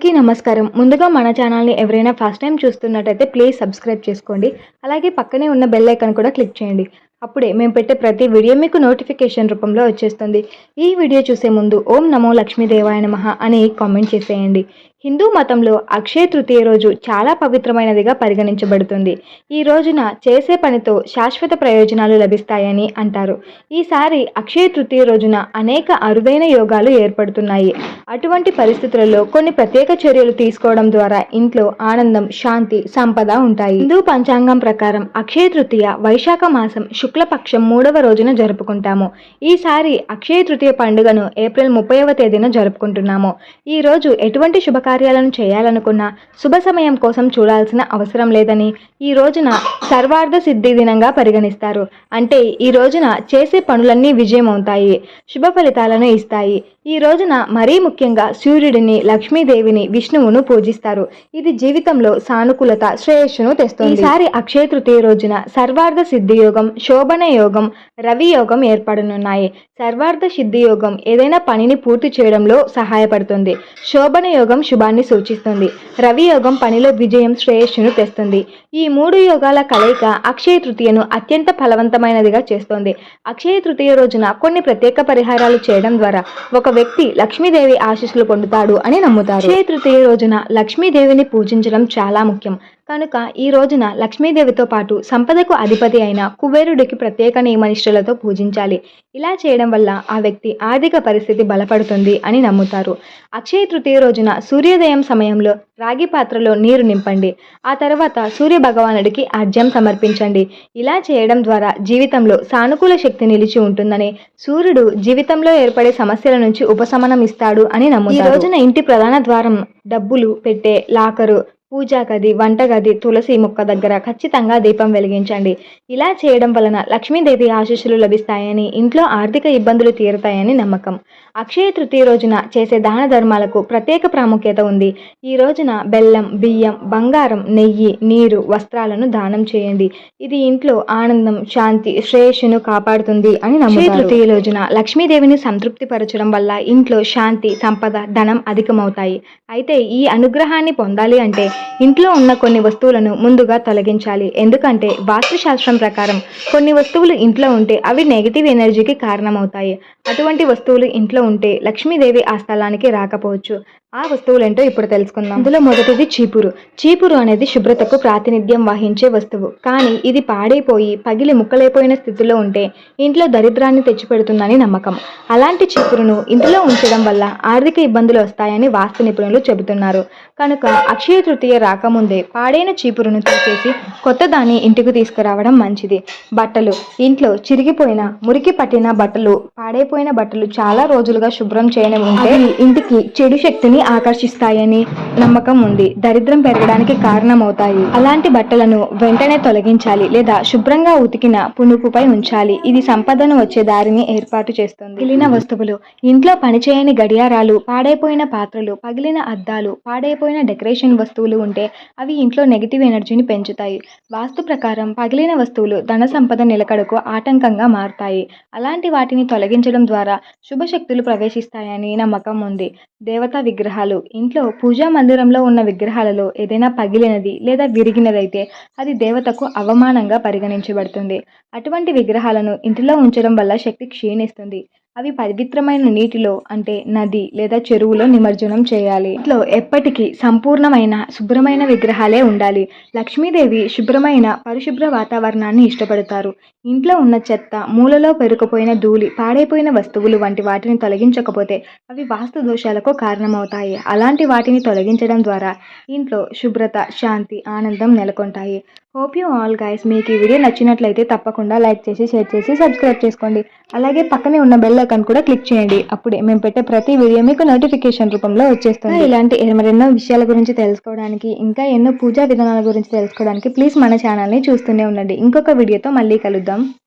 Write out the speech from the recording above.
అందరికీ నమస్కారం. ముందుగా మన ఛానల్ని ఎవరైనా ఫస్ట్ టైం చూస్తున్నట్టయితే ప్లీజ్ సబ్స్క్రైబ్ చేసుకోండి. అలాగే పక్కనే ఉన్న బెల్ ఐకాన్ కూడా క్లిక్ చేయండి. అప్పుడే మేము పెట్టే ప్రతి వీడియో మీకు నోటిఫికేషన్ రూపంలో వచ్చేస్తుంది. ఈ వీడియో చూసే ముందు ఓం నమో లక్ష్మీదేవాయ నమ అని కామెంట్ చేసేయండి. హిందూ మతంలో అక్షయ తృతీయ రోజు చాలా పవిత్రమైనదిగా పరిగణించబడుతుంది. ఈ రోజున చేసే పనితో శాశ్వత ప్రయోజనాలు లభిస్తాయని అంటారు. ఈసారి అక్షయ తృతీయ రోజున అనేక అరుదైన యోగాలు ఏర్పడుతున్నాయి. అటువంటి పరిస్థితులలో కొన్ని ప్రత్యేక చర్యలు తీసుకోవడం ద్వారా ఇంట్లో ఆనందం శాంతి సంపద ఉంటాయి. హిందూ పంచాంగం ప్రకారం అక్షయ తృతీయ వైశాఖ మాసం శుక్లపక్షం మూడవ రోజున జరుపుకుంటాము. ఈసారి అక్షయ తృతీయ పండుగను ఏప్రిల్ ముప్పైవ తేదీన జరుపుకుంటున్నాము. ఈ రోజు ఎటువంటి శుభకార్యాలను చేయాలనుకున్నా శుభ సమయం కోసం చూడాల్సిన అవసరం లేదని ఈ రోజున సర్వార్థ సిద్ధి దినంగా పరిగణిస్తారు. అంటే ఈ రోజున చేసే పనులన్నీ విజయం అవుతాయి శుభ ఫలితాలను ఇస్తాయి. ఈ రోజున మరీ ముఖ్యంగా సూర్యుడిని లక్ష్మీదేవిని విష్ణువును పూజిస్తారు. ఇది జీవితంలో సానుకూలత శ్రేయస్సును తెస్తుంది. ఈసారి అక్షయ తృతీయ రోజున సర్వార్థ సిద్ధి యోగం శోభన యోగం రవి యోగం ఏర్పడనున్నాయి. సర్వార్థ సిద్ధి యోగం ఏదైనా పనిని పూర్తి చేయడంలో సహాయపడుతుంది. శోభన యోగం శుభాన్ని సూచిస్తుంది. రవి యోగం పనిలో విజయం శ్రేయస్సును తెస్తుంది. ఈ మూడు యోగాల కలయిక అక్షయ తృతీయను అత్యంత ఫలవంతమైనదిగా చేస్తుంది. అక్షయ తృతీయ రోజున కొన్ని ప్రత్యేక పరిహారాలు చేయడం ద్వారా ఒక వ్యక్తి లక్ష్మీదేవి ఆశీస్సులు పొందుతాడు అని నమ్ముతారు. అక్షయ తృతీయ రోజున లక్ష్మీదేవిని పూజించడం చాలా ముఖ్యం. కనుక ఈ రోజున లక్ష్మీదేవితో పాటు సంపదకు అధిపతి అయిన కుబేరుడికి ప్రత్యేక నియమనిష్టలతో పూజించాలి. ఇలా చేయడం వల్ల ఆ వ్యక్తి ఆర్థిక పరిస్థితి బలపడుతుంది అని నమ్ముతారు. అక్షయ తృతీయ రోజున సూర్యోదయం సమయంలో రాగి పాత్రలో నీరు నింపండి. ఆ తర్వాత సూర్య భగవానుడికి అర్ఘ్యం సమర్పించండి. ఇలా చేయడం ద్వారా జీవితంలో సానుకూల శక్తి నిలిచి ఉంటుందని సూర్యుడు జీవితంలో ఏర్పడే సమస్యల నుంచి ఉపశమనం ఇస్తాడు అని నమ్ముతారు. ఈ రోజున ఇంటి ప్రధాన ద్వారం డబ్బులు పెట్టే లాకరు పూజా గది వంటగది తులసి మొక్క దగ్గర ఖచ్చితంగా దీపం వెలిగించండి. ఇలా చేయడం వలన లక్ష్మీదేవి ఆశీస్సులు లభిస్తాయని ఇంట్లో ఆర్థిక ఇబ్బందులు తీరుతాయని నమ్మకం. అక్షయ తృతీయ రోజున చేసే దాన ధర్మాలకు ప్రత్యేక ప్రాముఖ్యత ఉంది. ఈ రోజున బెల్లం బియ్యం బంగారం నెయ్యి నీరు వస్త్రాలను దానం చేయండి. ఇది ఇంట్లో ఆనందం శాంతి శ్రేయస్సును కాపాడుతుంది అని నమ్ముతారు. తృతీయ రోజున లక్ష్మీదేవిని సంతృప్తిపరచడం వల్ల ఇంట్లో శాంతి సంపద ధనం అధికమవుతాయి. అయితే ఈ అనుగ్రహాన్ని పొందాలి అంటే ఇంట్లో ఉన్న కొన్ని వస్తువులను ముందుగా తొలగించాలి. ఎందుకంటే వాస్తుశాస్త్రం ప్రకారం కొన్ని వస్తువులు ఇంట్లో ఉంటే అవి నెగిటివ్ ఎనర్జీకి కారణమవుతాయి. అటువంటి వస్తువులు ఇంట్లో ఉంటే లక్ష్మీదేవి ఆ స్థలానికి రాకపోవచ్చు. ఆ వస్తువులేంటో ఇప్పుడు తెలుసుకుందాం. అందులో మొదటిది చీపురు. చీపురు అనేది శుభ్రతకు ప్రాతినిధ్యం వహించే వస్తువు. కానీ ఇది పాడైపోయి పగిలి ముక్కలైపోయిన స్థితిలో ఉంటే ఇంట్లో దరిద్రాన్ని తెచ్చిపెడుతుందని నమ్మకం. అలాంటి చీపురును ఇంట్లో ఉంచడం వల్ల ఆర్థిక ఇబ్బందులు వస్తాయని వాస్తు నిపుణులు చెబుతున్నారు. కనుక అక్షయ తృతీయ రాకముందే పాడైన చీపురును తీసేసి కొత్త దాన్ని ఇంటికి తీసుకురావడం మంచిది. బట్టలు. ఇంట్లో చిరిగిపోయిన మురికి పట్టిన బట్టలు పాడైపోయిన బట్టలు చాలా రోజులుగా శుభ్రం చేయని ఉంటే ఇంటికి చెడు శక్తిని ఆకర్షిస్తాయని నమ్మకం ఉంది. దరిద్రం పెరగడానికి కారణమవుతాయి. అలాంటి బట్టలను వెంటనే తొలగించాలి లేదా శుభ్రంగా ఉతికిన పునుపుపై ఉంచాలి. ఇది సంపదను వచ్చే దారిని ఏర్పాటు చేస్తుంది. మిగిలిన వస్తువులు ఇంట్లో పనిచేయని గడియారాలు పాడైపోయిన పాత్రలు పగిలిన అద్దాలు పాడైపోయిన డెకరేషన్ వస్తువులు ఉంటే అవి ఇంట్లో నెగిటివ్ ఎనర్జీని పెంచుతాయి. వాస్తు ప్రకారం పగిలిన వస్తువులు ధన సంపద నిలకడకు ఆటంకంగా మారుతాయి. అలాంటి వాటిని తొలగించడం ద్వారా శుభశక్తులు ప్రవేశిస్తాయని నమ్మకం ఉంది. దేవతా విగ్రహాలు ఇంట్లో పూజా మందిరంలో ఉన్న విగ్రహాలలో ఏదైనా పగిలినది లేదా విరిగినదైతే అది దేవతకు అవమానంగా పరిగణించబడుతుంది. అటువంటి విగ్రహాలను ఇంటిలో ఉంచడం వల్ల శక్తి క్షీణిస్తుంది. అవి పవిత్రమైన నీటిలో అంటే నది లేదా చెరువులో నిమజ్జనం చేయాలి. ఇంట్లో ఎప్పటికీ సంపూర్ణమైన శుభ్రమైన విగ్రహాలే ఉండాలి. లక్ష్మీదేవి శుభ్రమైన పరిశుభ్ర వాతావరణాన్ని ఇష్టపడతారు. ఇంట్లో ఉన్న చెత్త మూలలో పెరుకుపోయిన ధూళి పాడైపోయిన వస్తువులు వంటి వాటిని తొలగించకపోతే అవి వాస్తు దోషాలకు కారణమవుతాయి. అలాంటి వాటిని తొలగించడం ద్వారా ఇంట్లో శుభ్రత శాంతి ఆనందం నెలకొంటాయి. హోప్ యూ ఆల్ గైస్ మీకు ఈ వీడియో నచ్చినట్లయితే తప్పకుండా లైక్ చేసి షేర్ చేసి సబ్స్క్రైబ్ చేసుకోండి. అలాగే పక్కనే ఉన్న బెల్ ఐకాన్ కూడా క్లిక్ చేయండి. అప్పుడే మేము పెట్టే ప్రతి వీడియో మీకు నోటిఫికేషన్ రూపంలో వచ్చేస్తుంది. ఇలాంటి మరెన్నో విషయాల గురించి తెలుసుకోవడానికి ఇంకా ఎన్నో పూజా విధానాల గురించి తెలుసుకోవడానికి ప్లీజ్ మన ఛానల్ని చూస్తూనే ఉండండి. ఇంకొక వీడియోతో మళ్ళీ కలుద్దాం.